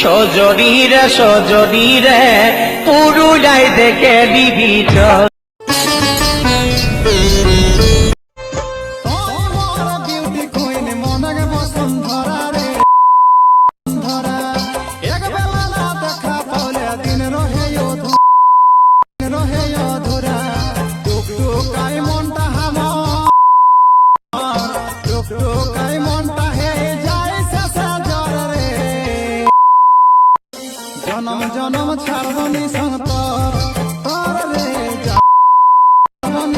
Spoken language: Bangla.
সজনীরে সজনীরে পুরুলাই দেখে বিবিচ জনম জনম ছাড়বনি সন্তর তর রে জনম